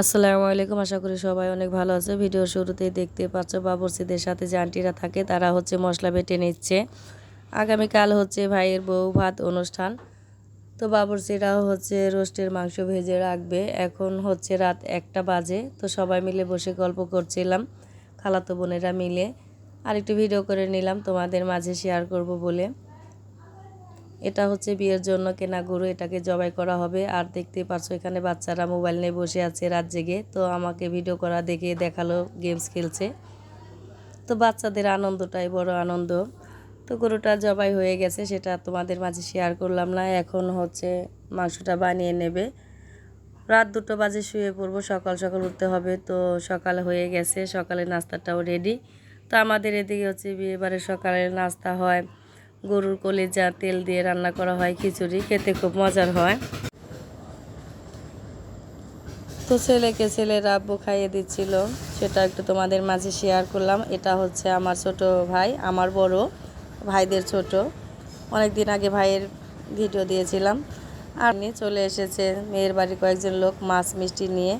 আসসালামু আলাইকুম। আশা করি সবাই অনেক ভালো আছে। ভিডিও শুরুতেই দেখতে পাচ্ছ বাবরসিদের সাথে যে আন্টিরা থাকে, তারা হচ্ছে মশলা বেটে নিচ্ছে। আগামীকাল হচ্ছে ভাইয়ের বউ ভাত অনুষ্ঠান। তো বাবরসিরাও হচ্ছে রোস্টের মাংস ভেজে রাখবে। এখন হচ্ছে রাত একটা বাজে। তো সবাই মিলে বসে গল্প করছিলাম, খালাতো বোনেরা মিলে। আর একটু ভিডিও করে নিলাম, তোমাদের মাঝে শেয়ার করব বলে। এটা হচ্ছে বিয়ের জন্য কেনা গরু, এটাকে জবাই করা হবে। আর দেখতে পাচ্ছ এখানে বাচ্চারা মোবাইল নিয়ে বসে আছে রাত জেগে। তো আমাকে ভিডিও করা, দেখে দেখাল গেমস খেলছে। তো বাচ্চাদের আনন্দটাই বড় আনন্দ। তো গরুটা জবাই হয়ে গেছে, সেটা তোমাদের মাঝে শেয়ার করলাম না। এখন হচ্ছে মাংসটা বানিয়ে নেবে। রাত দুটো বাজে, শুয়ে পড়ব, সকাল সকাল উঠতে হবে। তো সকাল হয়ে গেছে সকালে নাস্তাটাও রেডি তো আমাদের এদিকে হচ্ছে বিয়েবারের সকালে নাস্তা হয়। গরুর কলিজা তেল দিয়ে রান্না করা হয় খিচুড়ি, খেতে খুব মজার হয়। তো ছেলেকে ছেলের আব্বু খাইয়ে দিচ্ছিল। সেটা একটু তোমাদের মাঝে শেয়ার করলাম। এটা হচ্ছে আমার ছোট ভাই, আমার বড় ভাইদের ছোট। অনেক দিন আগে ভাইয়ের ভিডিও দিয়েছিলাম। আর নিয়ে চলে এসেছে মেয়ের বাড়ির কয়েকজন লোক মাছ মিষ্টি নিয়ে।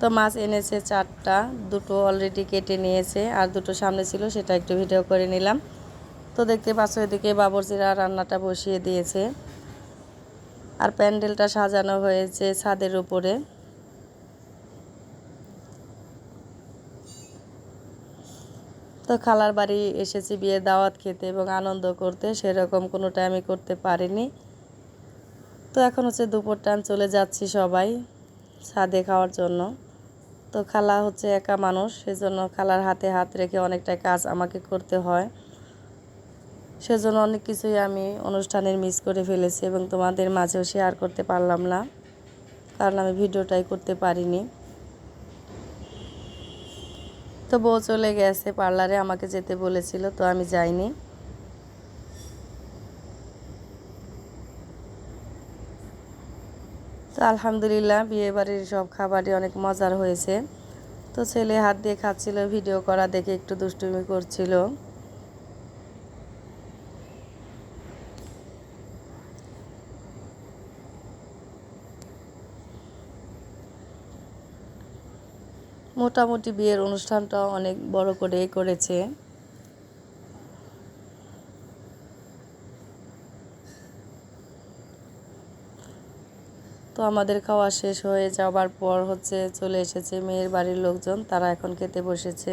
তো মাছ এনেছে চারটা, দুটো অলরেডি কেটে নিয়েছে। আর দুটো সামনে ছিল, সেটা একটু ভিডিও করে নিলাম। তো দেখতে পাচ্ছ এদিকে বাবরচিরা রান্নাটা বসিয়ে দিয়েছে। আর প্যান্ডেলটা সাজানো হয়েছে ছাদের উপরে। তো খালার বাড়ি এসেছি বিয়ের দাওয়াত খেতে এবং আনন্দ করতে, সেরকম কোনোটা আমি করতে পারিনি। তো এখন হচ্ছে দুপুর টান চলে যাচ্ছি সবাই ছাদে খাওয়ার জন্য। তো খালা হচ্ছে একা মানুষ, সেজন্য খালার হাতে হাত রেখে অনেকটা কাজ আমাকে করতে হয়। সেজন্য অনেক কিছুই আমি অনুষ্ঠানের মিস করে ফেলেছি এবং তোমাদের মাঝেও শেয়ার করতে পারলাম না, কারণ আমি ভিডিওটাই করতে পারিনি। তো বউ চলে গেছে পার্লারে আমাকে যেতে বলেছিল, তো আমি যাইনি। তো আলহামদুলিল্লাহ বিয়ে বাড়ির সব খাবারই অনেক মজার হয়েছে। তো ছেলে হাত দিয়ে খাচ্ছিল ভিডিও করা দেখে একটু দুষ্টুমি করছিল। মোটামুটি বিয়ের অনুষ্ঠানটা অনেক বড় করে করেছে। তো আমাদের খাওয়া শেষ হয়ে যাবার পর হচ্ছে চলে এসেছে মেয়ের বাড়ির লোকজন, তারা এখন খেতে বসেছে।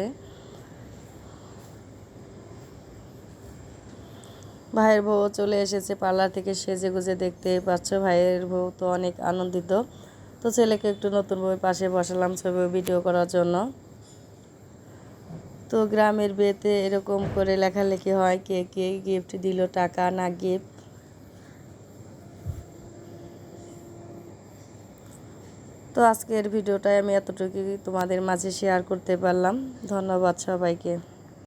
ভাইয়ের বউ চলে এসেছে পার্লার থেকে সেজে গুজে দেখতে পাচ্ছ, ভাইয়ের বউ তো অনেক আনন্দিত। তো ছেলেকে একটু নতুন বই পাশে বসালাম ছবি ভিডিও করার জন্য। তো গ্রামের বিয়েতে এরকম করে লেখালেখি হয়, কে কে গিফট দিল, টাকা না গিফট তো আজকের ভিডিওটাই আমি এতটুকুই তোমাদের মাঝে শেয়ার করতে পারলাম। ধন্যবাদ সবাইকে।